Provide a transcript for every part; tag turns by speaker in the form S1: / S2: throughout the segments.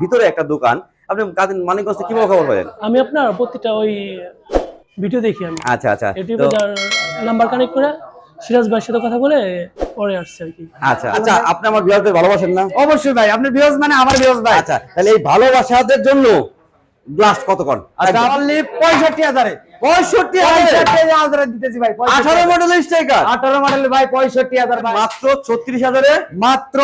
S1: ভিতরে একটা দোকান। আপনি কাদের মানিকগঞ্জ কি কীভাবে খবর পেলেন
S2: আমি আপনার প্রতিটা ওই ভিডিও দেখি আমি।
S1: আচ্ছা আচ্ছা
S2: ইউটিউবে যার নাম্বার কানেক্ট করে সিরাজ ভাইয়ের সাথে কথা বলে পরে আসছে আর কি।
S1: আচ্ছা আচ্ছা আপনি আমার ভিউয়ারদের ভালোবাসেন না?
S3: অবশ্যই ভাই আপনি বিরোজ মানে আমার বিরোজ ভাই।
S1: আচ্ছা তাহলে এই ভালোবাসাদের জন্য ব্লাস্ট কত কর
S3: আচ্ছা অনলি পঁয়ষট্টি হাজারে।
S1: পঁয়ষট্টি
S3: হাজারে। দিতেছি ভাই
S1: আঠারো মডেলের স্ট্রাইকার
S3: আঠারো মডেল ভাই পঁয়ষট্টি হাজার ভাই।
S1: মাত্র ছত্রিশ হাজারে?
S3: মাত্র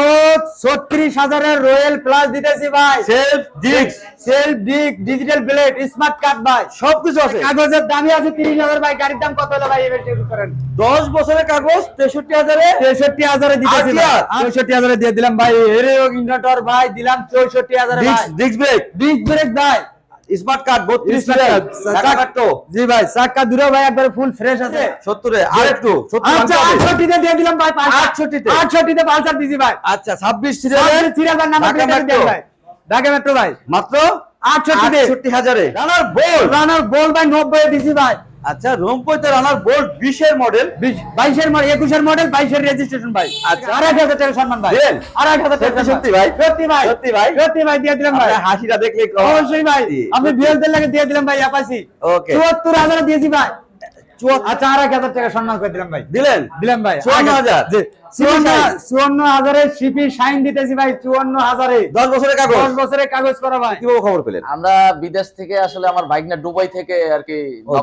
S3: ছত্রিশ হাজারের রয়্যাল প্লাস দিতেছি ভাই।
S1: Self disc
S3: self disc digital plate smart card ভাই।
S1: সবকিছু আছে।
S3: কাগজের দামই আছে তিরিশ হাজার ভাই গাড়ির দাম কত হলো ভাই এবার করেন।
S1: দশ বছরের কাগজ তেষট্টি হাজারে?
S3: তেষট্টি হাজারে দিতেছি চৌষট্টি হাজারে দিয়ে দিলাম ভাই। হেরে ইনভার্টার ভাই দিলাম চৌষট্টি হাজারে
S1: ডিস্ক ব্রেক
S3: ডিস্ক ব্রেক ভাই।
S1: স্মার্ট কার্ড বত্রিশ
S3: Smart card,
S1: টাকা
S3: জি ভাই চাক্কা দূরে ভাই একবারে ফুল ফ্রেশ আছে।
S1: সত্তরে আর একটু
S3: আচ্ছা। দিয়ে দিলাম ভাই পালসার দিছি ভাই।
S1: আচ্ছা সিরিয়ালে।
S3: Serial number. ভাই। ঢাকা মেট্রো ভাই।
S1: মাত্র
S3: আটষট্টিতে।
S1: আটষট্টি হাজারে। রানার বল
S3: রানার বল ভাই নব্বই দিছি ভাই।
S1: আচ্ছা রংপুরতে রানার বোল্ট বিশের মডেল
S3: বাইশের মডেল একুশের মডেল বাইশের রেজিস্ট্রেশন ভাই।
S1: আচ্ছা।
S3: এক হাজার টাকা সম্মান ভাই। আড়াই হাজার টাকা
S1: সত্যি, ভাই?
S3: সত্যি ভাই।
S1: সত্যি ভাই?
S3: সত্যি ভাই দিয়ে দিলাম ভাই।
S1: হাসিটা দেখলে
S3: অবশ্যই ভাই। আপনি বিয়েলদের লাগে দিয়ে দিলাম ভাই আপাসি
S1: ওকে।
S3: চুয়াত্তর হাজার দিয়েছি ভাই। আচ্ছা আর এক হাজার টাকা সম্মান করে দিলাম ভাই।
S1: দিলেন?
S3: দিলাম ভাই।
S1: চুয়ান্ন হাজার?
S3: চুয়ান্ন হাজারে সিপি সাইন দিতেছি ভাই চুয়ান্ন হাজারে।
S1: দশ বছরের কাগজ?
S3: দশ বছরের কাগজ করা ভাই।
S1: কীভাবে খবর পেলেন?
S4: আমরা বিদেশ থেকে আসলে আমার বাইক না দুবাই থেকে আর কি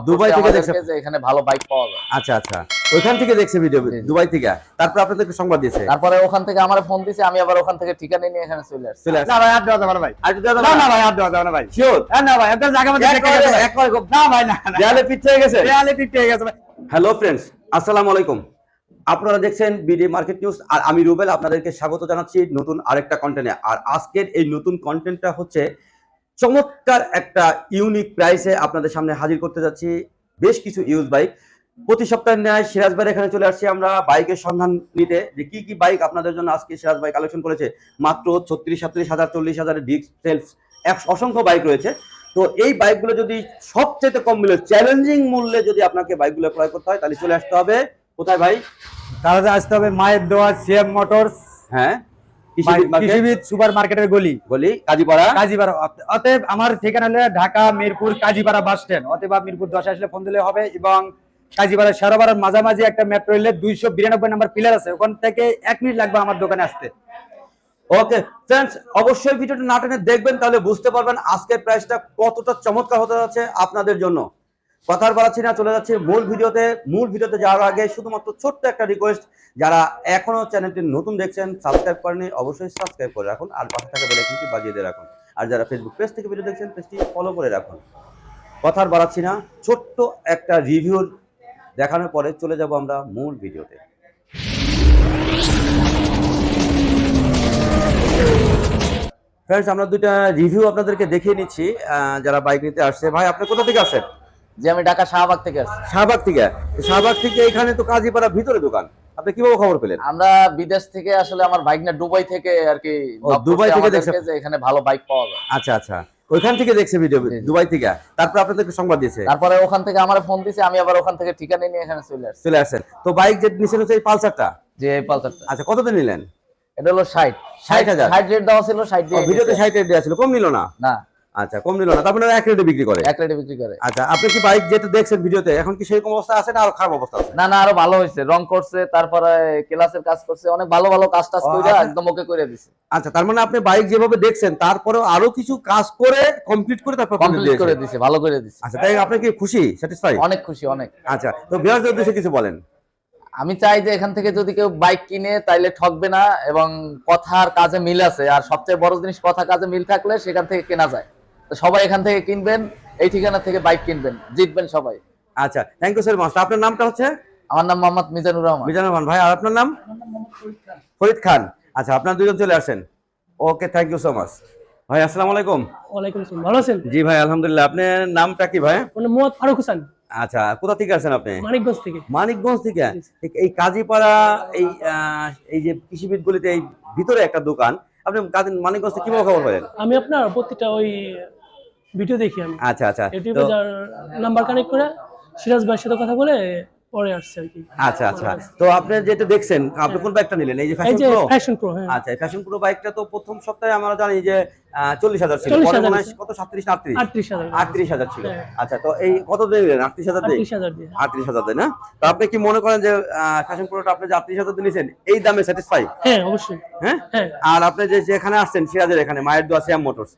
S1: দুবাই থেকে দেখছে।
S4: এখানে ভালো বাইক পাওয়া যায়।
S1: আচ্ছা আচ্ছা। ওইখান থেকে দেখছে ভিডিও দুবাই থেকে? তারপর আপনাদেরকে সংবাদ দিয়েছে।
S4: তারপরে ওখান থেকে আমার ফোন দিছে আমি আবার ওখান থেকে ঠিকানা নিয়ে এখানে চলে আসছি।
S1: চলে আসছে।
S3: না ভাই আর দেওয়া যাবে না ভাই।
S1: আর একটু দাদা
S3: না না? ভাই আর দেওয়া যাবে না ভাই।
S1: শিওর
S3: হ্যাঁ না ভাই আপনার জায়গা মধ্যে দেখে গেছে ভাই। না ভাই না না।
S1: দেয়ালে পিঠ হয়ে গেছে?
S3: দেয়ালে পিঠ হয়ে গেছে ভাই।
S1: হ্যালো ফ্রেন্ডস আসসালামু আলাইকুম। আপনারা দেখছেন বিডি মার্কেট নিউজ, আর আমি রুবেল আপনাদেরকে স্বাগত জানাচ্ছি নতুন আরেকটা কন্টেন্টে আর আজকের এই নতুন কন্টেন্টটা হচ্ছে চমৎকার একটা ইউনিক প্রাইসে আপনাদের সামনে হাজির করতে যাচ্ছি। বেশ কিছু ইউজ বাইক প্রতি সপ্তাহের ন্যায় সিরাজ এখানে চলে আসছি আমরা বাইকের সন্ধান নিতে। যে কি কি বাইক আপনাদের জন্য আজকে সিরাজ ভাই কালেকশন করেছে? মাত্র ছত্রিশ, সাতত্রিশ হাজার, চল্লিশ হাজারের ডিস্ক সেলফ এক অসংখ্য বাইক রয়েছে। তো এই বাইকগুলো যদি সবচেয়ে কম মূল্যে চ্যালেঞ্জিং মূল্যে যদি আপনাকে বাইকগুলো ক্রয় করতে হয়, তাহলে চলে আসতে হবে। কোথায় ভাই?
S3: তাহলে আসতে হবে মায়ের দোয়া সিএম মোটরস
S1: হ্যাঁ। কৃষিবিদ
S3: সুপার মার্কেটের গলি।
S1: গলি কাজীপাড়া?
S3: কাজীপাড়া। অতএব আমার ঠিকানা হলো ঢাকা মিরপুর কাজীপাড়া বাস স্ট্যান্ড। অতএব আপনি মিরপুর দশে আসলে ফোন দিলে হবে এবং কাজীপাড়া মাঝামাঝি একটা মেট্রো রেলের দুইশো বিরানব্বই নাম্বার পিলার আছে। ওখান থেকে এক মিনিট লাগবে আমার দোকানে আসতে।
S1: ওকে ফ্রেন্ডস অবশ্যই ভিডিওটা না টেনে দেখবেন তাহলে বুঝতে পারবেন আজকের প্রাইসটা কতটা চমৎকার হতে যাচ্ছে আপনাদের জন্য। কথার বাড়াচ্ছি না, চলে যাচ্ছে মূল ভিডিওতে। মূল ভিডিওতে যাওয়ার আগে শুধুমাত্র ছোট্ট একটা রিকোয়েস্ট যারা এখনও চ্যানেলটি নতুন দেখছেন সাবস্ক্রাইব করেনি অবশ্যই সাবস্ক্রাইব করে রাখুন আর পাশে থাকা বেলাইকনটি বাজিয়ে দিয়ে রাখুন। আর যারা ফেসবুক পেজ থেকে ভিডিও দেখছেন পেজটি ফলো করে রাখুন। কথার বাড়াচ্ছি না, ছোট্ট একটা রিভিউ দেখানোর পরে চলে যাব আমরা মূল ভিডিওতে। ফ্রেন্ডস আমরা দুইটা রিভিউ আপনাদেরকে দেখিয়ে নিচ্ছি যারা বাইক নিতে আসছে। ভাই, আপনি কোথা থেকে আসছেন?
S4: যে আমি ঢাকা শাহবাগ থেকে আসছি।
S1: শাহবাগ থেকে? শাহবাগ থেকে এখানে তো কাজীপাড়া ভিতরে দোকান। আপনি কীভাবে খবর পেলেন?
S4: আমরা বিদেশ থেকে আসলে আমার বাইক না দুবাই থেকে আর কি
S1: দুবাই থেকে দেখছে।
S4: যে এখানে ভালো বাইক পাওয়া যায়।
S1: আচ্ছা আচ্ছা। ওইখান থেকে দেখছে ভিডিও। দুবাই থেকে। তারপর আপনাদেরকে সংবাদ দিয়েছে।
S4: তারপরে ওখান থেকে আমার ফোন দিছে আমি আবার ওখান থেকে ঠিকানা নিয়ে এখানে চলে আসছি।
S1: চলে আসছেন তো বাইক যে নিছেন হচ্ছে এই পালসারটা?
S4: যে এই পালসারটা।
S1: আচ্ছা কততে নিলেন?
S4: এটা হলো ষাট।
S1: 60,000
S4: ষাট রেট দেওয়া ছিল ষাট
S1: ও,
S4: দিয়ে
S1: ভিডিওতে
S4: দিছে।
S1: ষাট রেট দেওয়া ছিল। কম নিল না?
S4: না।
S1: আচ্ছা কম নিল না। তারপরে এক রেটে বিক্রি করে।
S4: এক রেটে বিক্রি করে।
S1: আচ্ছা আপনি কি বাইক যেটা দেখছেন ভিডিওতে এখন কি সেরকম অবস্থা আছে না আরও খারাপ অবস্থা আছে?
S4: না না আরও ভালো হয়েছে। রং করছে তারপরে ক্লাসের কাজ করছে অনেক ভালো ভালো কাজ টাজ করে একদম ওকে করে দিছে।
S1: আচ্ছা তার মানে আপনি বাইক যেভাবে দেখছেন তারপরেও আরও কিছু কাজ করে কমপ্লিট করে তারপর
S4: কমপ্লিট করে দিছে ভালো করে দিছে।
S1: আচ্ছা তাই আপনি কি খুশি? স্যাটিসফাই
S4: অনেক খুশি অনেক।
S1: আচ্ছা তো বিহারদের উদ্দেশ্যে কিছু বলেন।
S4: আমি চাই যে এখান থেকে যদি কেউ বাইক কিনে তাইলে ঠকবে না এবং কথার কাজে মিল আছে আর সবচেয়ে বড় জিনিস কথা কাজে মিল থাকলে সেখান থেকে কেনা যায়। সবাই এখান থেকে কিনবেন এই ঠিকানা থেকে বাইক কিনবেন জিতবেন সবাই।
S1: আচ্ছা থ্যাংক ইউ স্যার মাস্ট আপনার নামটা হচ্ছে?
S4: আমার নাম মোহাম্মদ মিজানুর রহমান।
S1: মিজানুর রহমান ভাই আর আপনার নাম? ফরিদ খান। আচ্ছা আপনার দুজন চলে আসেন। Okay thank you so much ভাই আসসালামু আলাইকুম।
S2: ওয়ালাইকুম আসসালাম। ভালো আছেন?
S1: জি ভাই আলহামদুলিল্লাহ। আপনার নামটা কি ভাই?
S2: মানে মোহাম্মদ ফারুক হোসেন।
S1: আচ্ছা কোথা থেকে আসেন আপনি?
S2: মানিকগঞ্জ থেকে।
S1: মানিকগঞ্জ থেকে? ঠিক এই কাজীপাড়া এই আহ, এই যে কৃষিবিদ গলিতে এই ভিতরে একটা দোকান। আপনি মানিকগঞ্জ থেকে কীভাবে খবর পেলেন
S2: আমি আপনার প্রতিটা ওই ভিডিও দেখি আমি।
S1: আচ্ছা আচ্ছা।
S2: ইউটিউবে নাম্বার কানেক্ট করে সিরাজ ভাইয়ের সাথে কথা বলে পরে আসছে আর কি।
S1: আচ্ছা আচ্ছা। তো আপনি যেটা দেখছেন আপনি কোন বাইকটা নিলেন? এই যে ফ্যাশন প্রো
S2: ফ্যাশন প্রো হ্যাঁ।
S1: আচ্ছা ফ্যাশন প্রো বাইকটা তো প্রথম সপ্তাহে আমরা জানি যে ছিল। পরে মনে কত?
S2: হ্যাঁ।
S1: আচ্ছা তো এই কত দিয়ে নিলেন? দিয়ে?
S2: দিয়ে।
S1: দিয়ে না? তো আপনি কি মনে করেন যে ফ্যাশন প্রোটা আপনি যে দিয়ে এই দামে স্যাটিসফাই
S2: হ্যাঁ অবশ্যই।
S1: হ্যাঁ?
S2: হ্যাঁ।
S1: আর আপনি যে যেখানে আসছেন সিরাজের এখানে মায়ের দোয়া সিয়াম মোটরস।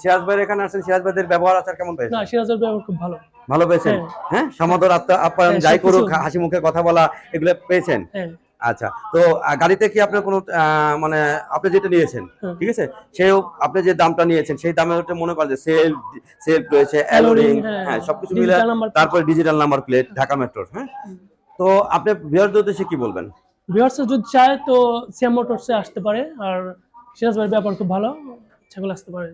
S1: সিরাজ ভাইয়ের এখানে আসছেন সিরাজ ভাইদের ব্যবহার আচার কেমন পেয়েছেন
S2: না সিরাজের ব্যবহার খুব ভালো।
S1: ভালো পেয়েছেন?
S2: হ্যাঁ।
S1: হ্যাঁ? সমাদর আপ্যায়ন
S2: হ্যাঁ,
S1: যাই। করুক হাসি মুখে কথা বলা এগুলো পেয়েছেন?
S2: হ্যাঁ।
S1: আচ্ছা তো গাড়িতে কি আপনার কোনো মানে আপনি যেটা নিয়েছেন ঠিক আছে? সেও আপনি যে দামটা নিয়েছেন সেই দামে ওটা মনে করেন যে সেল সেল রয়েছে অ্যালোরিং
S2: হ্যাঁ,
S1: সবকিছু মিলে। তারপরে ডিজিটাল নাম্বার প্লেট ঢাকা মেট্রোর হ্যাঁ? তো আপনি বিহার উদ্দেশ্যে কি বলবেন?
S2: ভিউয়ার্স যদি চায় তো সিএম মোটরসে আসতে পারে আর সিরাজ ভাইয়ের ব্যাপার খুব ভালো। ছাগল আসতে পারে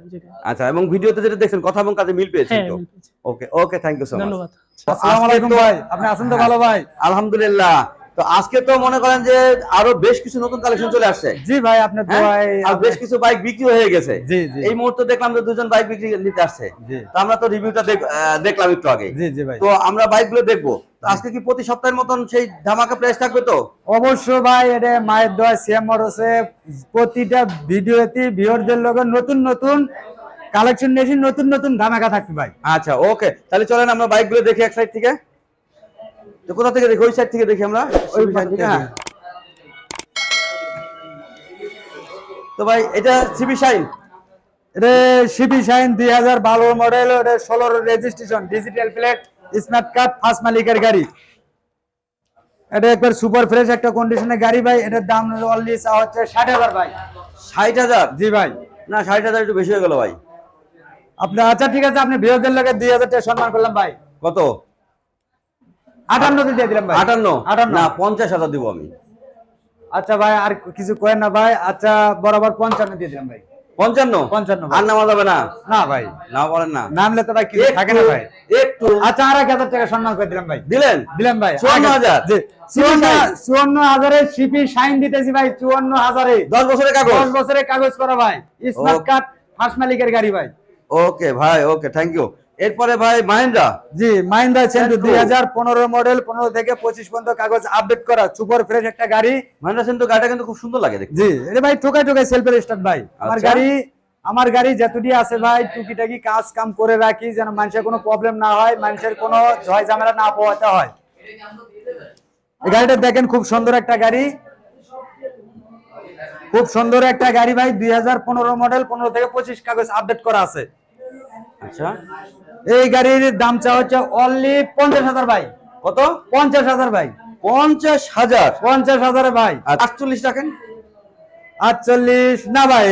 S1: আচ্ছা এবং ভিডিওতে যেটা দেখছেন কথা এবং কাজে মিল পেয়েছেন
S2: হ্যাঁ
S1: তো?
S2: পেয়েছে।
S1: Okay okay thank you so much
S2: ধন্যবাদ।
S3: আসসালামু আলাইকুম ভাই আপনি আছেন তো ভালো ভাই?
S1: আলহামদুলিল্লাহ। তো আজকে তো মনে করেন যে আরও বেশ কিছু নতুন কালেকশন চলে আসছে।
S3: জি ভাই আপনার
S1: হ্যাঁ? আর বেশ কিছু বাইক বিক্রি হয়ে গেছে।
S3: জি জি।
S1: এই মুহূর্তে দেখলাম যে দুজন বাইক বিক্রি নিতে আসছে। তো আমরা তো রিভিউটা দেখলাম একটু আগে।
S3: জি জি ভাই।
S1: তো আমরা বাইকগুলো দেখব। আজকে কি প্রতি সপ্তাহের মতন সেই ধামাকা প্রাইস থাকবে তো?
S3: অবশ্য ভাই এটা মায়ের দোয়া সিএম মোটরসে প্রতিটা ভিডিওতে ভিউয়ারদের লগে নতুন নতুন কালেকশন নিয়েছি নতুন নতুন ধামাকা থাকবে ভাই।
S1: আচ্ছা ওকে তাহলে চলেন আমরা বাইকগুলো দেখি এক সাইড থেকে। তো কোথা থেকে দেখি? ওই সাইড থেকে দেখি আমরা? ওই সাইড থেকে হ্যাঁ। তো ভাই এটা সিবি শাইন
S3: এটা সিবি শাইন দুই হাজার বারো মডেল ওটা ষোলোর registration digital plate smart card first মালিকের গাড়ি। এটা একবার সুপার ফ্রেশ একটা কন্ডিশনের গাড়ি ভাই এটার দাম অনলি হচ্ছে ষাট হাজার ভাই।
S1: ষাট হাজার?
S3: জি ভাই।
S1: না ষাট হাজার একটু বেশি হয়ে গেল ভাই।
S3: আপনি আচ্ছা ঠিক আছে আপনি বিরোধের লোকে দুই হাজার টাকা সম্মান করলাম ভাই।
S1: কত?
S3: আটান্নতে দিয়ে দিলাম ভাই।
S1: আটান্ন?
S3: আটান্ন।
S1: না পঞ্চাশ হাজার দিব আমি।
S3: আচ্ছা ভাই আর কিছু কয়েন না ভাই। আচ্ছা বরাবর পঞ্চান্ন দিয়ে দিলাম ভাই।
S1: পঞ্চান্ন?
S3: পঞ্চান্ন
S1: আর নামা যাবে না?
S3: না ভাই।
S1: না বলেন না।
S3: নামলে তো ভাই কিছু থাকে না ভাই?
S1: একটু।
S3: আচ্ছা আর এক হাজার টাকা সম্মান করে দিলাম ভাই।
S1: দিলেন?
S3: দিলাম ভাই।
S1: চুয়ান্ন হাজার?
S3: চুয়ান্ন হাজারে? সিপি শাইন দিতেছি ভাই চুয়ান্ন হাজারে।
S1: দশ বছরের কাগজ?
S3: দশ বছরের কাগজ করা ভাই। স্মার্ট কার্ড ফার্স্ট মালিকের গাড়ি ভাই।
S1: ওকে ভাই ওকে থ্যাংক ইউ এরপরে ভাই মাহিন্দ্রা?
S3: জি মাহিন্দ্রা সেন্টু দুই হাজার পনেরো মডেল পনেরো থেকে পঁচিশ পর্যন্ত কাগজ আপডেট করা সুপার ফ্রেশ একটা গাড়ি।
S1: মাহিন্দ্রা সেন্টু গাড়িটা কিন্তু খুব সুন্দর লাগে
S3: জি এটা ভাই টোকাই টোকাই সেলফের স্টার্ট ভাই। আমার
S1: আচ্ছা।
S3: গাড়ি আমার গাড়ি যতটি আছে ভাই টুকিটাকি কাজ কাম করে রাখি যেন মানুষের কোনো প্রবলেম না হয় মানুষের কোনো ঝয় ঝামেলা না পোহাতে হয়। এই গাড়িটা দেখেন খুব সুন্দর একটা গাড়ি। খুব সুন্দর একটা গাড়ি ভাই দুই হাজার পনেরো মডেল পনেরো থেকে পঁচিশ কাগজ আপডেট করা আছে।
S1: আচ্ছা।
S3: এই গাড়ির দাম চা হচ্ছে অনলি পঞ্চাশ হাজার ভাই।
S1: কত?
S3: পঞ্চাশ হাজার ভাই।
S1: পঞ্চাশ হাজার?
S3: পঞ্চাশ হাজার ভাই।
S1: আটচল্লিশ টাকেন
S3: আটচল্লিশ। না ভাই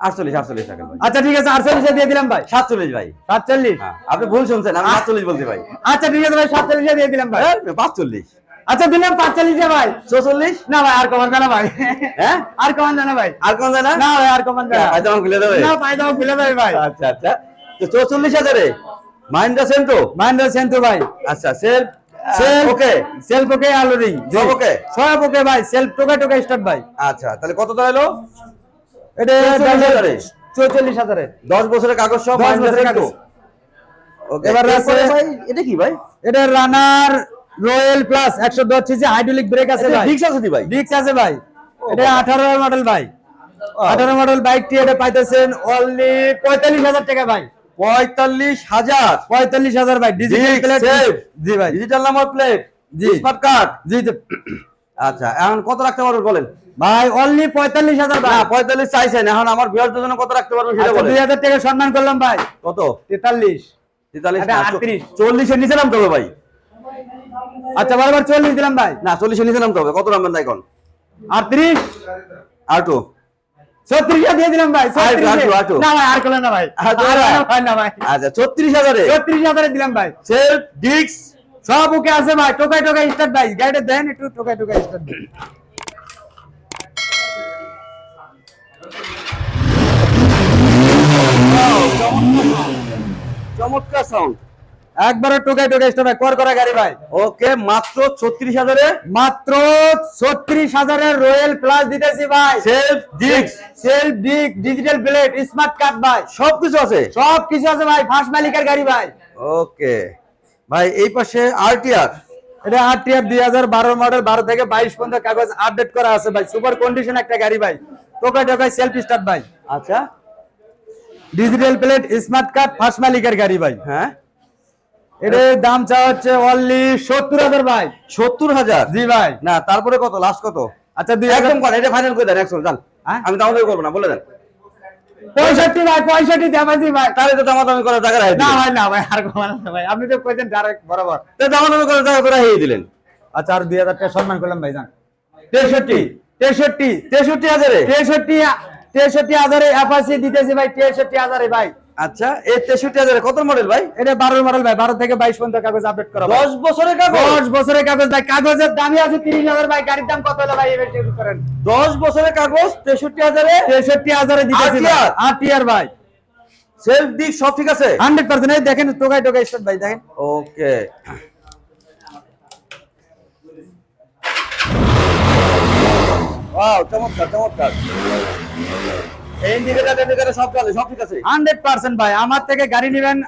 S1: আটচল্লিশ আটচল্লিশ ভাই।
S3: আচ্ছা ঠিক আছে আটচল্লিশে দিয়ে দিলাম ভাই।
S1: সাতচল্লিশ ভাই।
S3: সাতচল্লিশ?
S1: হ্যাঁ আপনি ভুল শুনছেন আমি বলছি ভাই।
S3: আচ্ছা ঠিক আছে ভাই সাতচল্লিশে দিয়ে দিলাম ভাই।
S1: হ্যাঁ, পাঁচচল্লিশ।
S3: আচ্ছা দিলাম পাঁচচল্লিশে ভাই।
S1: চৌচল্লিশ?
S3: না ভাই আর কমান জানা ভাই।
S1: হ্যাঁ?
S3: আর কমান জানা ভাই।
S1: আর যায় না
S3: না ভাই আর কমান জানা।
S1: পায়জামা খুলে দেবে।
S3: না পায়জামা খুলে দেবে ভাই।
S1: আচ্ছা আচ্ছা। তো চৌচল্লিশ হাজারে? মাহিন্দ্রা সেন্টো?
S3: মহেন্দ্র সেন্টু ভাই।
S1: আচ্ছা সেল
S3: সেল
S1: ওকে
S3: সেলফ ওকে আলোরিং
S1: সব okay?
S3: সব ওকে ভাই সেলফ টোকা টোকা স্টার্ট ভাই।
S1: আচ্ছা তাহলে কত দাঁড়াল
S3: এটা
S1: 44 হাজারে।
S3: চৌচল্লিশ হাজারে।
S1: দশ বছরের কাগজ সব মাহিন্দ্রা সেন্টো? ওকে
S3: এবার
S1: ভাই এটা কি ভাই?
S3: এটা রানার রয়্যাল প্লাস একশো দশ সিসি হাইড্রোলিক ব্রেক আছে ভাই।
S1: ডিক্স আছে ভাই?
S3: ডিক্স আছে ভাই। এটা
S1: বাবা।
S3: আঠারো মডেল ভাই। আঠারো মডেল বাইকটি এটা পাইতেছেন অনলি পঁয়তাল্লিশ হাজার টাকা ভাই।
S1: পঁয়তাল্লিশ হাজার।
S3: পঁয়তাল্লিশ হাজার ভাই ডিজিটাল প্লেট জি ভাই।
S1: ডিজিটাল নাম্বার প্লেট
S3: জি।
S1: স্মার্ট কার্ড
S3: জি।
S1: আচ্ছা এখন কত রাখতে পারবেন বলেন?
S3: ভাই অনলি পঁয়তাল্লিশ হাজার ভাই।
S1: পঁয়তাল্লিশ চাইছেন। এখন আমার বিহার জন্য কত রাখতে পারবেন সেটা
S3: আচ্ছা,
S1: বলেন।
S3: দুই হাজার টাকা সম্মান করলাম ভাই।
S1: কত?
S3: তেতাল্লিশ।
S1: তেতাল্লিশ
S3: 38
S1: চল্লিশের নিচে নামতে হবে ভাই।
S3: আচ্ছা বরাবর চল্লিশ দিলাম ভাই।
S1: না চল্লিশের নিচে নামতে হবে। কত নামবেন এখন?
S3: আটত্রিশ।
S1: আর টু।
S3: ছত্রিশে দিয়ে দিলাম ভাই
S1: আরেকটু,
S3: 36
S1: আরেকটু, আরেকটু।
S3: না ভাই আর করলেন না ভাই।
S1: আর করলেন
S3: আর
S1: না?
S3: ভাই।
S1: আচ্ছা ছত্রিশ হাজারে।
S3: ছত্রিশ হাজারে দিলাম ভাই।
S1: সেলফ ডিক্স
S3: সব ওকে আছে ভাই টোকাই টোকাই স্টার্ট ভাই। গাড়িটা দেন একটু টোকাই টোকাই স্টার্ট
S1: চমৎকার সাউন্ড
S3: একবারে টোকাই টোকাই ভাই কর করা গাড়ি ভাই।
S1: ওকে মাত্র ছত্রিশ হাজারে?
S3: মাত্র ছত্রিশ হাজারের রয়্যাল প্লাস দিতেছি ভাই।
S1: সেলফ ডিক্স
S3: self disc digital plate smart card ভাই।
S1: সবকিছু আছে?
S3: সব কিছু আছে ভাই ফার্স্ট মালিকের গাড়ি ভাই।
S1: ওকে। ভাই এই পাশে আরটিআর
S3: এটা আট টিয়ার দুই হাজার বারো মডেল বারো থেকে বাইশ পর্যন্ত কাগজ আপডেট করা আছে ভাই। সুপার কন্ডিশন একটা গাড়ি ভাই। টোকায় টোকায় সেলফ স্টার্ট ভাই।
S1: আচ্ছা।
S3: Digital plate smart card first মালিকের গাড়ি ভাই।
S1: হ্যাঁ।
S3: এটার দাম চা হচ্ছে অনলি সত্তর হাজার ভাই।
S1: সত্তর হাজার?
S3: জি ভাই।
S1: না তারপরে কত? লাস্ট কত?
S3: আচ্ছা দুই হাজার
S1: একদম করেন এটা ফাইনাল করে দেন একশো জান
S3: হ্যাঁ?
S1: আমি দাম করব না বলে দেন।
S3: পঁয়ষট্টি ভাই পঁয়ষট্টি দেবাজি ভাই।
S1: তাহলে তো করার জায়গা রাখে
S3: না ভাই না ভাই আর কমানো না ভাই। আপনি তো কইছেন ডাইরেক্ট বরাবর।
S1: তো দাম দামি করার জায়গা করে রাখিয়ে দিলেন।
S3: আচ্ছা আর দুই হাজার টাকা সম্মান করলাম ভাই যান।
S1: তেষট্টি।
S3: তেষট্টি।
S1: তেষট্টি হাজারে?
S3: তেষট্টি তেষট্টি হাজারে অ্যাপাসি দিতেছি ভাই তেষট্টি হাজারে ভাই।
S1: আচ্ছা এই তেষট্টি হাজারে কত মডেল ভাই?
S3: এটা বারো মডেল ভাই বারো থেকে বাইশ পর্যন্ত কাগজ আপডেট করা
S1: দশ বছরের কাগজ?
S3: দশ বছরের কাগজ ভাই কাগজের দামই আছে তিরিশ হাজার ভাই গাড়ির দাম কত হলো ভাই করেন।
S1: দশ বছরের কাগজ তেষট্টি হাজারে?
S3: তেষট্টি হাজারে দিতেছি? আট ইয়ার? ভাই।
S1: সেলফ দিক সব ঠিক আছে?
S3: Hundred percent. এই দেখেন টোকাই টোকাই স্টার্ট ভাই দেখেন।
S1: ওকে। ওয়াও চমৎকার চমৎকার। সব সব ঠিক আছে।
S3: হান্ড্রেড পার্সেন্ট ভাই আমার থেকে গাড়ি নেবেন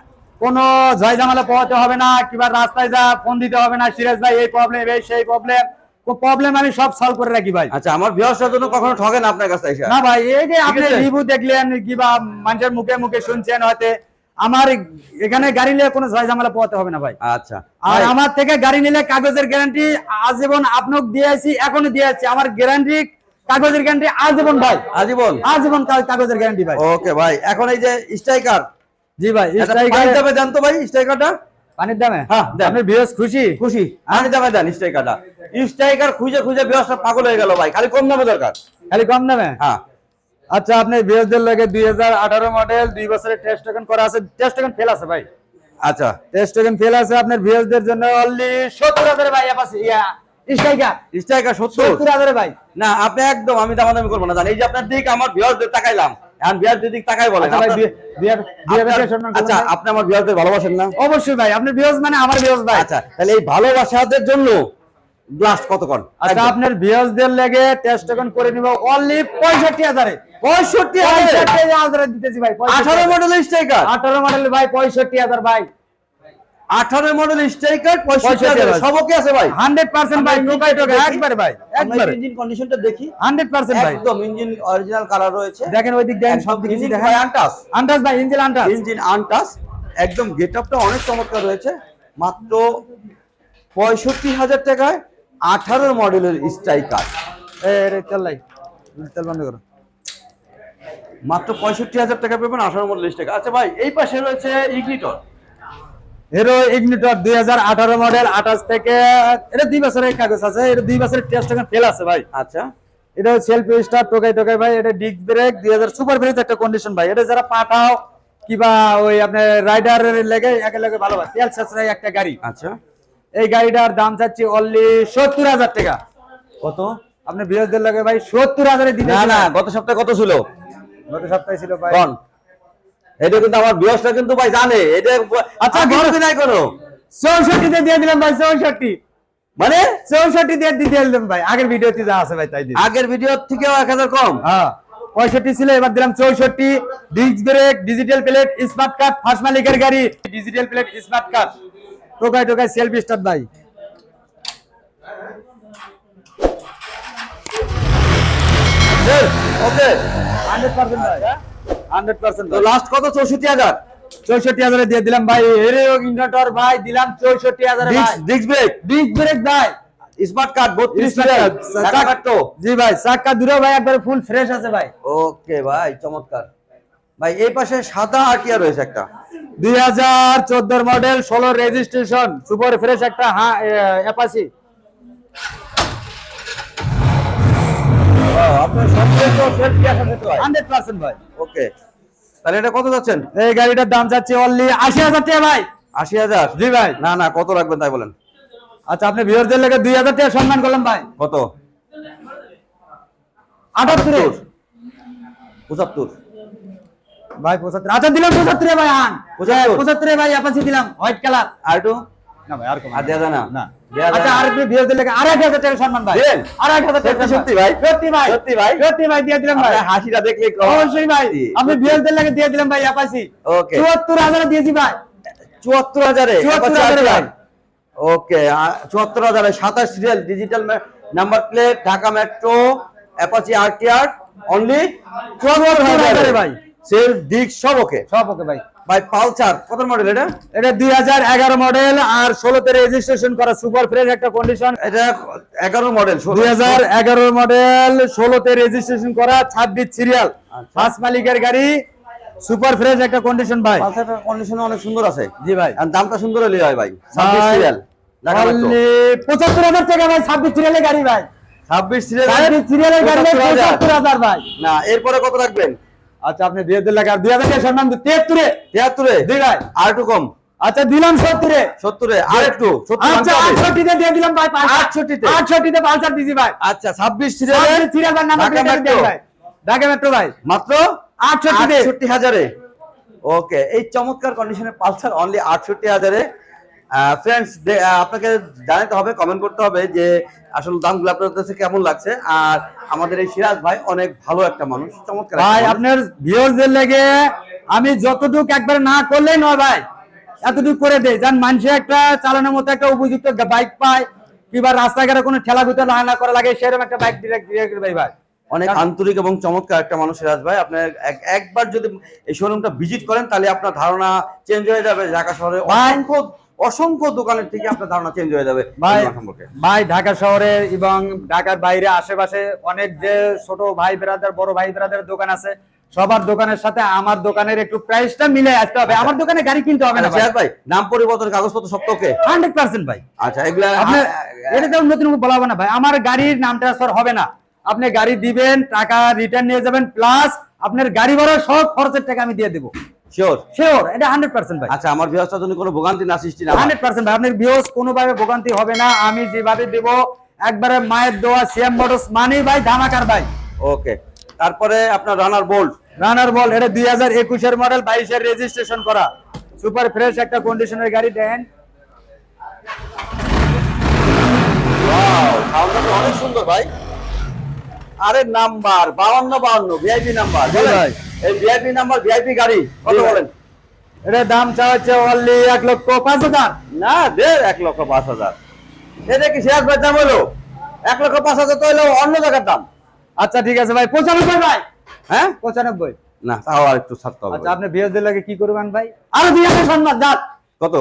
S3: কোনো জয় জামালা পোহাতে হবে না কিংবা রাস্তায় যা ফোন দিতে হবে না সিরাজ ভাই এই প্রবলেম এই সেই প্রবলেম প্রবলেম আমি সব সলভ করে রাখি ভাই।
S1: আচ্ছা আমার বিহার জন্য কখনো ঠকে না আপনার কাছে
S3: না ভাই এই যে আপনি রিভিউ দেখলেন কিংবা মানুষের মুখে মুখে শুনছেন হয়তো আমার এখানে গাড়ি নিলে কোনো জয় ঝামেলা পোহাতে হবে না ভাই।
S1: আচ্ছা।
S3: আর আমার থেকে গাড়ি নিলে কাগজের গ্যারান্টি আজীবন আপনাকে দিয়েছি এখনও দিয়েছি আমার গ্যারান্টি কাগজের গ্যারান্টি আজীবন ভাই।
S1: আজীবন?
S3: আজীবন কাগজের গ্যারান্টি ভাই।
S1: ওকে ভাই এখন এই যে স্ট্রাইকার।
S3: জি ভাই স্ট্রাইকার
S1: দামে জানতো ভাই স্ট্রাইকারটা?
S3: পানির দামে?
S1: হ্যাঁ, দেন।
S3: আপনি ভিউয়ার্স খুশি?
S1: খুশি। পানির দামে দেন স্ট্রাইকারটা। স্ট্রাইকার খুঁজে খুঁজে বিহারটা পাগল হয়ে গেল ভাই খালি কম দামে দরকার।
S3: খালি কম দামে?
S1: হ্যাঁ।
S3: আচ্ছা আপনি ভিউয়ার্সদের লাগে দুই হাজার আঠারো মডেল দুই বছরের টেস্ট টোকেন করা আছে। টেস্ট টোকেন ফেল আছে ভাই।
S1: আচ্ছা।
S3: টেস্ট টোকেন ফেল আছে আপনার ভিউয়ার্সদের জন্য অনলি সত্তর হাজার ভাই আছে ইয়া। স্ট্রাইকার।
S1: স্ট্রাইকার সত্তর।
S3: সত্তর হাজার ভাই।
S1: না আপনি একদম আমি দামাদামি করব না জান। এই যে আপনার দিক আমার বিহারদের তাকাইলাম। এখন বিহারদের দিক তাকাই বলেন।
S3: আচ্ছা
S1: আচ্ছা? আপনি আমার বিহারদের ভালোবাসেন না?
S3: অবশ্যই ভাই আপনার ভিউয়ার্স মানে আমার ভিউয়ার্স ভাই।
S1: আচ্ছা তাহলে এই ভালোবাসাদের জন্য ব্লাস্ট কত কর
S3: আচ্ছা আপনার ভিউয়ার্সদের লেগে টেস্ট টোকেন করে নিব অনলি পঁয়ষট্টি হাজারে।
S1: পঁয়ষট্টি
S3: পঁয়ষট্টি হাজারে? দিতেছি ভাই
S1: আঠারো মডেল স্ট্রাইকার।
S3: আঠারো মডেল ভাই পঁয়ষট্টি হাজার ভাই।
S1: আঠারো মডেল স্ট্রাইকার পঁয়ষট্টি
S3: 65
S1: হাজার
S3: হাজার।
S1: সবকে আছে ভাই।
S3: হান্ড্রেড পার্সেন্ট ভাই টোকাই টোকাই একবার ভাই একবার।
S1: ইঞ্জিন কন্ডিশনটা দেখি।
S3: হান্ড্রেড পার্সেন্ট ভাই।
S1: একদম ইঞ্জিন অরিজিনাল কালার রয়েছে।
S3: দেখেন ওই দিক দেখেন সব দিক
S1: ইঞ্জিন ভাই আনটাস
S3: আন্টাস ভাই ইঞ্জিন আন্টাস
S1: ইঞ্জিন আনটাস একদম গেটআপটা অনেক চমৎকার রয়েছে। মাত্র পঁয়ষট্টি হাজার টাকায় আঠারো মডেলের স্ট্রাইকার
S3: এই রে চল বন্ধ করো।
S1: মাত্র পঁয়ষট্টি হাজার টাকা পেবেন আঠারো মডেল স্ট্রাইকার আচ্ছা ভাই এই পাশে রয়েছে ইগনিটর
S3: হিরো ইগনিটর দুই হাজার আঠারো মডেল আঠাশ থেকে এটা দুই বছরের কাগজ আছে এটা দুই বছরের টেস্ট ফেল আছে ভাই।
S1: আচ্ছা।
S3: এটা সেলফ স্টার টোকাই টোকাই ভাই এটা ডিস্ক ব্রেক দুই হাজার সুপার ব্রেক একটা কন্ডিশন ভাই। এটা যারা পাঠাও কিবা ওই আপনার রাইডারের লেগে একে লেগে ভালো ভাই তেল সাশ্রয় একটা গাড়ি।
S1: আচ্ছা।
S3: এই গাড়িটার দাম চাচ্ছি অনলি সত্তর হাজার টাকা।
S1: কত?
S3: আপনি বিরোধীদের লাগে ভাই সত্তর হাজারে দিতে
S1: না না গত সপ্তাহে কত ছিল?
S3: গত সপ্তাহে ছিল ভাই
S1: এটা কিন্তু আমার বিয়সটা কিন্তু ভাই জানে। এটা আচ্ছা বড় নাই কোনো।
S3: চৌষট্টিতে দিয়ে দিলাম ভাই চৌষট্টি।
S1: মানে?
S3: চৌষট্টি দিয়ে দিয়ে দিলাম ভাই আগের ভিডিওতে যা আছে ভাই তাই
S1: আগের ভিডিও থেকেও এক হাজার কম?
S3: হ্যাঁ পঁয়ষট্টি ছিল এবার দিলাম চৌষট্টি। Disc brake digital plate smart card first মালিকের গাড়ি। ডিজিটাল প্লেট স্মার্ট কার্ড টোকাই টোকাই সেলফ স্টার্ট ভাই।
S1: ওকে
S3: হান্ড্রেড পার্সেন্ট ভাই। হান্ড্রেড পার্সেন্ট
S1: তো লাস্ট কত? চৌষট্টি হাজার।
S3: চৌষট্টি হাজারে দিয়ে দিলাম ভাই। এরে ইনভার্টার ভাই দিলাম চৌষট্টি হাজারে ভাই।
S1: ডিস্ক ব্রেক
S3: ডিস্ক ব্রেক ভাই।
S1: স্মার্ট কার্ড বত্রিশ
S3: জি ভাই চাক্কা দূরে ভাই একবারে ফুল ফ্রেশ আছে ভাই।
S1: ওকে ভাই চমৎকার। ভাই এই পাশে সাদা আটিয়া রয়েছে একটা।
S3: দুই হাজার চোদ্দোর মডেল ষোলো রেজিস্ট্রেশন সুপার ফ্রেশ একটা হ্যাঁ অ্যাপাসি
S1: আপনার সবচেয়ে তো সেলফ গ্যাস আছে তো ভাই
S3: হান্ড্রেড পার্সেন্ট ভাই।
S1: ওকে। তাহলে এটা কত যাচ্ছেন?
S3: এই গাড়িটার দাম যাচ্ছে অনলি আশি হাজার টাকা ভাই।
S1: আশি হাজার?
S3: জি ভাই।
S1: না না কত রাখবেন তাই বলেন?
S3: আচ্ছা আপনি ভিউয়ারদের লেগে দুই হাজার টাকা সম্মান করলাম ভাই।
S1: কত?
S3: আটাত্তরে।
S1: পঁচাত্তর।
S3: ভাই পঁচাত্তর। আচ্ছা দিলাম পঁচাত্তরে ভাই আন।
S1: পঁচাত্তর?
S3: পঁচাত্তরে ভাই অ্যাপাসি দিলাম। হোয়াইট কালার
S1: আর একটু?
S3: না ভাই আর কম
S1: আর দেওয়া না?
S3: না। আচ্ছা আর একটু ভিউয়ারদের লেগে আড়াই হাজার টাকা সম্মান ভাই? আড়াই হাজার টাকা
S1: সত্যি, ভাই?
S3: সত্যি ভাই।
S1: সত্যি ভাই?
S3: সত্যি ভাই দিয়ে দিলাম ভাই।
S1: আপনার হাসিটা দেখলে
S3: অবশ্যই ভাই। আপনি ভিউয়ারদের লেগে দিয়ে দিলাম ভাই
S1: ওকে।
S3: চুয়াত্তর হাজারে দিয়েছি ভাই।
S1: চুয়াত্তর হাজারে?
S3: চুয়াত্তর হাজারে ভাই।
S1: ওকে চুয়াত্তর হাজার সাতাশ serial digital number plate Dhaka metro Apache RTR only চুয়াত্তর হাজার
S3: ভাই।
S1: সেলফ ডিক সব ওকে।
S3: সব ওকে ভাই।
S1: ভাই পালসার কত মডেল এটা?
S3: এটা দুই মডেল আর ষোলোতে রেজিস্ট্রেশন করা সুপার ফ্রেশ একটা কন্ডিশন
S1: এটা এগারো মডেল
S3: দুই হাজার এগারো মডেল ষোলোতে রেজিস্ট্রেশন করা ছাব্বিশ সিরিয়াল
S1: আচ্ছা।
S3: মালিকের গাড়ি সুপার ফ্রেশ একটা কন্ডিশন ভাই।
S1: পালসারটার কন্ডিশন অনেক সুন্দর আছে।
S3: জি ভাই।
S1: আর দামটা সুন্দর হলে হয় ভাই। ছাব্বিশ সিরিয়াল
S3: পঁচাত্তর হাজার টাকা ভাই ছাব্বিশ সিরিয়ালের গাড়ি ভাই।
S1: ছাব্বিশ সিরিয়াল
S3: সিরিয়ালের গাড়ি ভাই,
S1: 75,000
S3: পঁচাত্তর হাজার ভাই।
S1: না এরপরে কত রাখবেন?
S3: আচ্ছা আপনি দুই হাজার টাকা দুই হাজার সম্মান তিয়াত্তরে
S1: তিয়াত্তরে
S3: দুই ভাই
S1: আর একটু কম।
S3: আচ্ছা দিলাম সত্তরে।
S1: সত্তরে আর একটু।
S3: আচ্ছা আটষট্টিতে দিয়ে দিলাম ভাই
S1: আটষট্টিতে?
S3: আটষট্টিতে পালসার দিছি ভাই।
S1: আচ্ছা ছাব্বিশ সিরিয়াল
S3: ছাব্বিশ সিরিয়াল ভাই নাম্বার
S1: ঢাকা মেট্রো।
S3: ভাই। ঢাকা মেট্রো ভাই।
S1: মাত্র? আটষট্টি হাজারে। ওকে এই চমৎকার কন্ডিশনে পালসার অনলি আটষট্টি হাজারে। ফ্রেন্ডস আপনাকে জানাতে হবে কমেন্ট করতে হবে যে আসলে দামগুলো আপনার কাছে কেমন লাগছে। আর আমাদের এই সিরাজ ভাই অনেক ভালো একটা মানুষ চমৎকার
S3: ভাই আপনার ভিউয়ারদের লেগে আমি যতটুকু একবার না করলেই নয় ভাই এতটুকু করে দেই। যান মানুষে একটা চালানোর মতো একটা উপযুক্ত বাইক পায় কিংবা রাস্তাঘাটে কোনো ঠেলা গুতে না করা লাগে সেরকম একটা বাইক ডিরেক্ট ডিরেক্ট ভাই ভাই।
S1: অনেক আন্তরিক এবং চমৎকার একটা মানুষ সিরাজ ভাই। আপনার একবার যদি এই শোরুমটা ভিজিট করেন তাহলে আপনার ধারণা চেঞ্জ হয়ে যাবে ঢাকা শহরে অসংখ্য অসংখ্য দোকানের থেকে আপনার ধারণা চেঞ্জ হয়ে যাবে
S3: ভাই ভাই ঢাকা শহরে এবং ঢাকার বাইরে আশেপাশে অনেক যে ছোট ভাই বেরাদার বড় ভাই বেরাদার দোকান আছে সবার দোকানের সাথে আমার দোকানের একটু প্রাইসটা মিলে আসতে হবে। আমার দোকানে গাড়ি কিনতে হবে না
S1: আচ্ছা, ভাই। নাম পরিবর্তন কাগজপত্র সব তো ওকে
S3: হান্ড্রেড পার্সেন্ট ভাই।
S1: আচ্ছা এগুলা
S3: এটা তো নতুন করে বলা হবে না ভাই। আমার গাড়ির নাম ট্রান্সফার হবে না। আপনি গাড়ি দিবেন টাকা রিটার্ন নিয়ে যাবেন প্লাস আপনার গাড়ি ভাড়া সব খরচের টাকা আমি দিয়ে দেবো।
S1: শিওর
S3: শিওর এটা হান্ড্রেড পার্সেন্ট ভাই।
S1: আচ্ছা আমার ভিউয়ার্সটার জন্য কোনো ভোগান্তি না সৃষ্টি না।
S3: হান্ড্রেড পার্সেন্ট ভাই আপনার ভিউজ কোনোভাবে ভোগান্তি হবে না আমি যেভাবে দেবো একবারে মায়ের দোয়া সিএম মোটরস মানেই ভাই ধামাকার ভাই।
S1: ওকে তারপরে আপনার রানার বোল্ট
S3: রানার বল এটা দুই হাজার একুশের মডেল বাইশের রেজিস্ট্রেশন করা। সুপার ফ্রেশ একটা কন্ডিশনের গাড়ি দেন।
S1: ওয়াও সাউন্ডটা অনেক সুন্দর ভাই। আরে নাম্বার বাউন্ন বাউন্ন ভিআইপি নাম্বার
S3: ভাই।
S1: এই ভিআইপি নাম্বার ভিআইপি গাড়ি কত বলেন?
S3: এটার দাম চাওয়া হচ্ছে অনলি এক লক্ষ পাঁচ হাজার।
S1: না দেড় এক লক্ষ পাঁচ হাজার। এটা কি ভাই দাম হলো। এক লক্ষ পাঁচ হাজার তো হলো অন্য জায়গার দাম।
S3: আচ্ছা ঠিক আছে ভাই। পঁচানব্বই ভাই।
S1: হ্যাঁ?
S3: পঁচানব্বই।
S1: না তাও আর একটু ছাড়তে হবে
S3: আচ্ছা আপনি বিয়ের লাগে কি করবেন ভাই? আরও দুই হাজার সম্মান যান
S1: কত?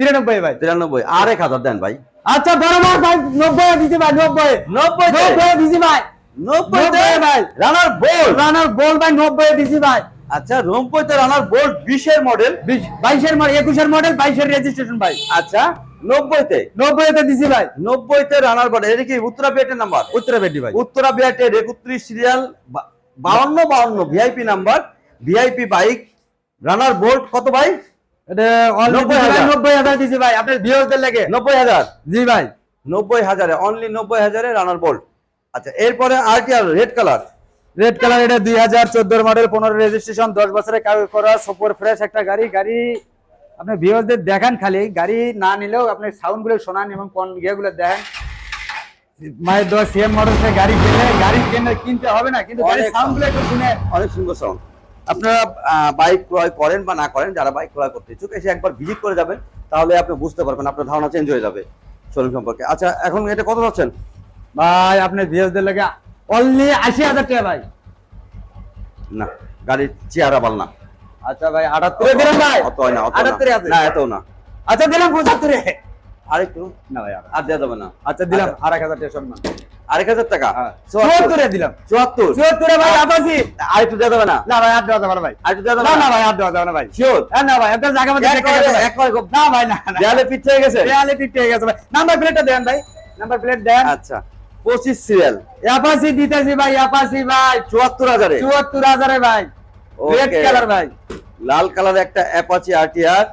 S3: তিরানব্বই ভাই।
S1: তিরানব্বই। আর এক হাজার দেন ভাই।
S3: আচ্ছা বরাবর ভাই নব্বই দিতে ভাই নব্বই।
S1: নব্বই
S3: নব্বই দিছি ভাই।
S1: নব্বই
S3: নব্বই ভাই।
S1: রানার বোল্ট
S3: রানার বল ভাই নব্বই দিছি ভাই।
S1: আচ্ছা রোমপইতে রানার বোল্ট বিশের মডেল
S3: বিশ বাইশের মডেল একুশের মডেল বাইশের রেজিস্ট্রেশন ভাই।
S1: আচ্ছা নব্বইতে।
S3: নব্বইতে দিছি ভাই।
S1: নব্বইতে রানার বোল্ট এটা কি উত্তরা বিয়াটের নাম্বার
S3: উত্তরা বেটি ভাই।
S1: উত্তরা বিয়াটের একত্রিশ সিরিয়াল বাউন্ন বাউন্ন VIP number VIP bike runner bolt কত ভাই?
S3: এটা
S1: নব্বই হাজার।
S3: দিছি ভাই আপনার লাগে।
S1: নব্বই হাজার।
S3: জি ভাই।
S1: নব্বই হাজারে অনলি নব্বই হাজারে রানার বোল্ট আচ্ছা এরপরে RTR red colour
S3: red colour এটা দুই হাজার চোদ্দোর মডেল পনেরো রেজিস্ট্রেশন দশ বছরের কাগজ করা সুপার ফ্রেশ একটা গাড়ি। গাড়ি আপনি ভিউয়ারদের দেখান খালি। গাড়ি না নিলেও আপনি সাউন্ডগুলো শোনান এবং কোন ইয়েগুলো দেখেন মায়ের দোয়া সিএম মডেলসে গাড়ি কিনে গাড়ি কিনে কিনতে হবে না কিন্তু গাড়ির অনেকগুলো একটু শুনে।
S1: অনেক সুন্দর সাউন্ড আপনারা বাইক ক্রয় করেন বা না করেন যারা বাইক ক্রয় করতে ইচ্ছুক এসে একবার ভিজিট করে যাবেন। তাহলে আপনি বুঝতে পারবেন আপনার ধারণা চেঞ্জ হয়ে যাবে শোরুম সম্পর্কে। আচ্ছা এখন এটা কত পাচ্ছেন
S3: ভাই আপনি ভিউয়ারদের লাগে অনলি আশি হাজার টাকা ভাই।
S1: না গাড়ির চেয়ারা বাল না।
S3: আচ্ছা ভাই আটাত্তরে। দিলাম ভাই।
S1: অত হয় না।
S3: আটাত্তরে আছে
S1: না এত না।
S3: আচ্ছা দিলাম পঁচাত্তরে।
S1: আরেকটু।
S3: না ভাই আর-
S1: আর দেওয়া যাবে না।
S3: আচ্ছা দিলাম। আর এক হাজার টাকা সম্মান
S1: আরেক হাজার টাকা?
S3: হ্যাঁ।
S1: চুয়াত্তর।
S3: দিলাম।
S1: চুয়াত্তর?
S3: চুয়াত্তরে ভাই আপাসি
S1: আরেকটু দেওয়া যাবে না?
S3: না ভাই আর দেওয়া যাবে না ভাই।
S1: আরেকটু দেওয়া যাবে
S3: না ভাই আর দেওয়া যাবে না ভাই।
S1: শিওর?
S3: হ্যাঁ না ভাই আপনার জায়গা মধ্যে
S1: এক করে
S3: না ভাই না
S1: দেয়ালে পিচ্ছে হয়ে গেছে?
S3: দেয়ালে টিকতে হয়ে গেছে ভাই। নাম্বার প্লেটটা দেন ভাই। নাম্বার প্লেট দেন।
S1: আচ্ছা। পঁচিশ সিরিয়াল
S3: অ্যাপাসি দিতেছি ভাই অ্যাপাসি ভাই।
S1: চুয়াত্তর হাজারে।
S3: চুয়াত্তর হাজারে ভাই। রেড কালার ভাই।
S1: লাল কালার একটা অ্যাপাচি আরটিআর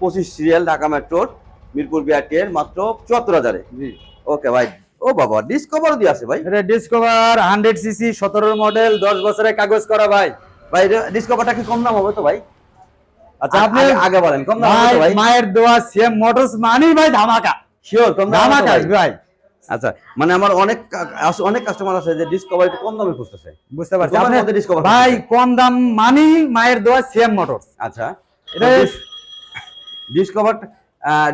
S1: পঁচিশ সিরিয়াল ঢাকা মেট্রোর মিরপুর বিআরটিএর মাত্র চুয়াত্তর হাজারে।
S3: জি।
S1: ওকে ভাই। ও বাবা ডিসকভার দিয়ে আছে ভাই।
S3: এটা ডিসকভার হান্ড্রেড সিসি সতেরো মডেল দশ বছরের কাগজ করা ভাই।
S1: ভাই ডিসকভারটা কি কম দাম হবে তো ভাই?
S3: আচ্ছা আপনি
S1: আগে- বলেন কম দাম হবে
S3: ভাই
S1: ভাই?
S3: মায়ের দোয়া সিএম মোটরস মানি ভাই ধামাকা।
S1: শিওর কম দাম
S3: ধামাকা
S1: ভাই? আচ্ছা মানে আমার অনেক অনেক কাস্টমার আছে যে ডিসকভার একটু কম দামে খুঁজতেছে।
S3: বুঝতে পারছি। আপনি
S1: Discover
S3: ভাই কম দাম মানি মায়ের দোয়া সিএম মোটরস
S1: আচ্ছা
S3: এটা-
S1: ডিসকভার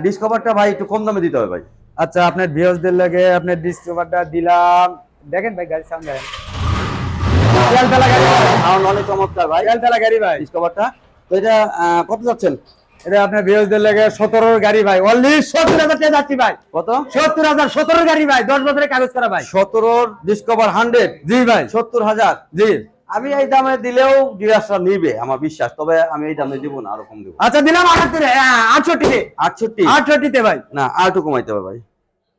S1: ডিসকভারটা ভাই একটু কম দামে দিতে হবে ভাই।
S3: আচ্ছা আপনার ভিউজদের লাগে আপনার ডিসকভারটা দিলাম। দেখেন ভাই গাড়ি সামনে তেলতলা গাড়ি।
S1: সাউন্ড অনেক চমৎকার ভাই।
S3: তেলতলা গাড়ি ভাই।
S1: ডিসকভারটা তো এটা কত যাচ্ছেন?
S3: এটা আপনার বৃহস্পতির লাগে সতেরোর গাড়ি ভাই। অনলি সত্তর হাজার টাকা যাচ্ছি ভাই।
S1: কত?
S3: সত্তর হাজার সতেরো গাড়ি ভাই। দশ বছরের কাগজ করা ভাই।
S1: সতেরোর ডিসকভার হান্ড্রেড
S3: জি ভাই।
S1: সত্তর হাজার?
S3: জি।
S1: আমি এই দামে দিলেও ডিলাররা নিবে আমার বিশ্বাস তবে আমি এই দামে দিব না আরও কম দিব।
S3: আচ্ছা দিলাম আটষট্টি আটষট্টিতে।
S1: আটষট্টি?
S3: আটষট্টিতে ভাই।
S1: না আর একটু কমাইতে হবে ভাই।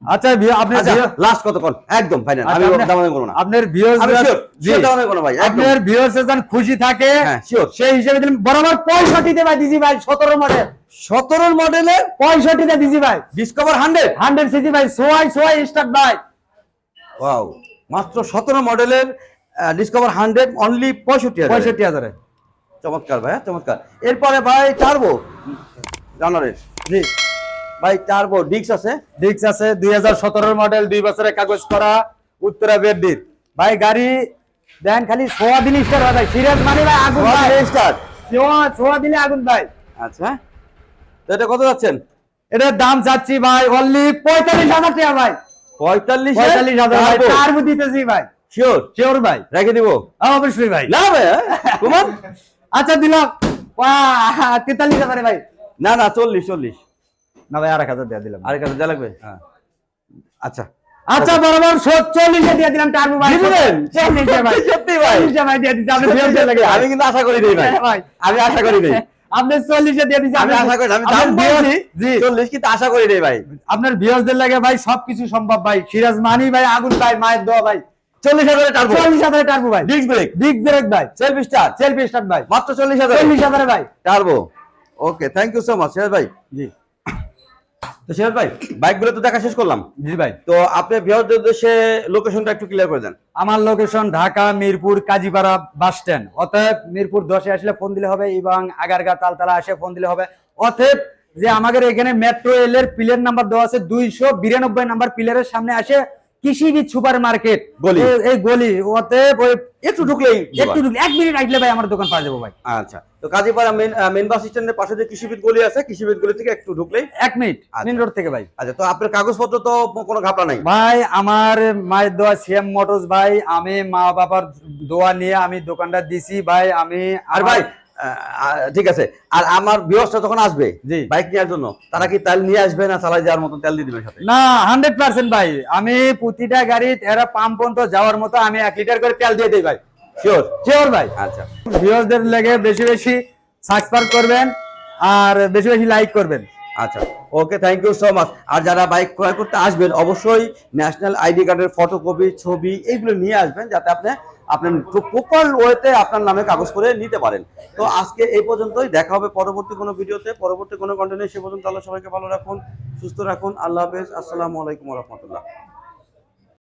S3: আচ্ছা
S1: আচ্ছা
S3: view-
S1: লাস্ট কত কোন একদম ফাইনাল
S3: আচ্ছা,
S1: আমি
S3: আপনার-
S1: দামাদামি করব না।
S3: আপনার ভিউজ
S1: আমি শিওর শিওর দামাদামি করব ভাই
S3: আপনার যেন খুশি থাকে
S1: হ্যাঁ শিওর
S3: সেই হিসেবে দিলাম বরাবর পঁয়ষট্টিতে ভাই দিজি ভাই সতেরো মডেল
S1: সতেরোর মডেলের
S3: পঁয়ষট্টিতে দিজি ভাই।
S1: ডিসকভার হান্ড্রেড
S3: হান্ড্রেড সিসি ভাই সোয়াই সোয়াই স্টার্ট ভাই।
S1: ওয়াও মাত্র সতেরো মডেলের ডিসকভার হান্ড্রেড অনলি পঁয়ষট্টি হাজার।
S3: পঁয়ষট্টি হাজারে।
S1: চমৎকার ভাই হ্যাঁ, চমৎকার। এরপরে ভাই টার্বো জানারের
S3: জি।
S1: ভাই টার্বো ডিক্স আছে?
S3: ডিক্স আছে দুই হাজার সতেরোর মডেল দুই বছরের কাগজ করা উত্তরা বেডডির ভাই গাড়ি দেন খালি সোয়া দিলে স্টার্ট হয় ভাই। সিরিয়াস মানে ভাই আগুন ভাই। দিলে আগুন ভাই।
S1: আচ্ছা। তো এটা কত যাচ্ছেন?
S3: এটার দাম চাচ্ছি ভাই অনলি পঁয়তাল্লিশ হাজার টাকা ভাই।
S1: পঁয়তাল্লিশ
S3: পঁয়তাল্লিশ হাজার ভাই টার্বো দিতেছি ভাই।
S1: শিওর
S3: শিওর ভাই।
S1: রেখে দিব?
S3: হ্যাঁ, অবশ্যই ভাই।
S1: না ভাই হ্যাঁ? তোমার
S3: আচ্ছা দিলাম। তেতাল্লিশ হাজারে ভাই।
S1: না না চল্লিশ চল্লিশ।
S3: না ভাই আর এক হাজার দিয়ে দিলাম।
S1: আর কাছে যা লাগবে? আচ্ছা।
S3: আচ্ছা বরাবর চল্লিশে দিয়ে দিলাম টার্বো ভাই
S1: সত্যি ভাই?
S3: ভাই। দিয়ে দিচ্ছি আপনি লাগে
S1: আমি কিন্তু আশা করি নাই ভাই।
S3: হ্যাঁ,
S1: আমি আশা করি নাই
S3: আপনি চল্লিশে দিয়ে দিচ্ছি
S1: আমি আশা করি আমি দাম
S3: আপনার
S1: বলছি চল্লিশ কিন্তু আশা করি নাই ভাই।
S3: আপনার লাগে ভাই সবকিছু সম্ভব ভাই। সিরাজ মানি ভাই আগুন ভাই মায়ের দোয়া ভাই।
S1: চল্লিশ হাজারে টার্বো
S3: চল্লিশ হাজারে টার্বো ভাই।
S1: ডিস্ক ব্রেক
S3: দিক ব্রেক ভাই।
S1: সেলফ স্টার
S3: সেলফি স্টার্ট ভাই।
S1: মাত্র চল্লিশ হাজার।
S3: চল্লিশ হাজারে ভাই।
S1: Turbo okay thank you so much Siraj ভাই।
S3: জি।
S1: তো সিরাজ ভাই বাইকগুলো তো দেখা শেষ করলাম।
S3: জি ভাই।
S1: তো আপনি বৃহত্তর উদ্দেশ্যে লোকেশনটা একটু ক্লিয়ার করে দেন।
S3: আমার location Dhaka Mirpur Kazipara bus stand অতএব মিরপুর দশে আসলে ফোন দিলে হবে এবং আগারগা তালতলা আসে ফোন দিলে হবে। অতএব যে আমাদের এখানে মেট্রো রেল এর পিলার নাম্বার দেওয়া আছে দুইশো বিরানব্বই নাম্বার পিলারের সামনে আসে কৃষিবিদ সুপার মার্কেট
S1: গলি।
S3: এই গলি ওই
S1: একটু ঢুকলেই
S3: একটু ঢুকলে- এক মিনিট আসলে ভাই আমার দোকান পাওয়া যাব ভাই।
S1: আচ্ছা তো কাজীপাড়া মেন মেন বাস স্ট্যান্ডের পাশে যে কৃষিবিদ গলি আছে কৃষিবিদ গলি থেকে একটু ঢুকলেই।
S3: এক মিনিট
S1: আচ্ছা।
S3: মেন রোড থেকে ভাই।
S1: আচ্ছা তো আপনার কাগজপত্র তো কোনো ঘাপলা নাই?
S3: ভাই আমার মায়ের দোয়া সিএম মোটরস ভাই আমি মা বাবার দোয়া নিয়ে আমি দোকানটা দিছি ভাই আমি
S1: আর ভাই ঠিক আছে। আর আমার বিয়সটা যখন আসবে বাইক নেওয়ার জন্য তারা কি তেল নিয়ে আসবে না চালাই যাওয়ার মতন তেল দিয়ে দিবে সাথে?
S3: না হান্ড্রেড পার্সেন্ট ভাই। আমি প্রতিটা গাড়ি এরা পাম্প পর্যন্ত যাওয়ার মতো আমি এক লিটার করে তেল দিয়ে দিই ভাই।
S1: শিওর
S3: শিওর ভাই।
S1: আচ্ছা।
S3: লেগে বেশি বেশি সাবস্ক্রাইব করবেন আর বেশি বেশি লাইক করবেন।
S1: আচ্ছা। Okay thank you so much আর যারা বাইক ক্রয় করতে আসবেন অবশ্যই ন্যাশনাল আইডি কার্ডের ফটোকপি ছবি এইগুলো নিয়ে আসবেন যাতে আপনি আপনার প্রপার ওয়েতে আপনার নামে কাগজ করে নিতে পারেন। তো আজকে এই পর্যন্তই, দেখা হবে পরবর্তী কোনো ভিডিওতে, পরবর্তী কোনো কন্টেন্টে সে পর্যন্ত আল্লাহ সবাইকে ভালো রাখুন, সুস্থ রাখুন, আল্লাহ হাফেজ, আসসালামু আলাইকুম রহমতুল্লাহ।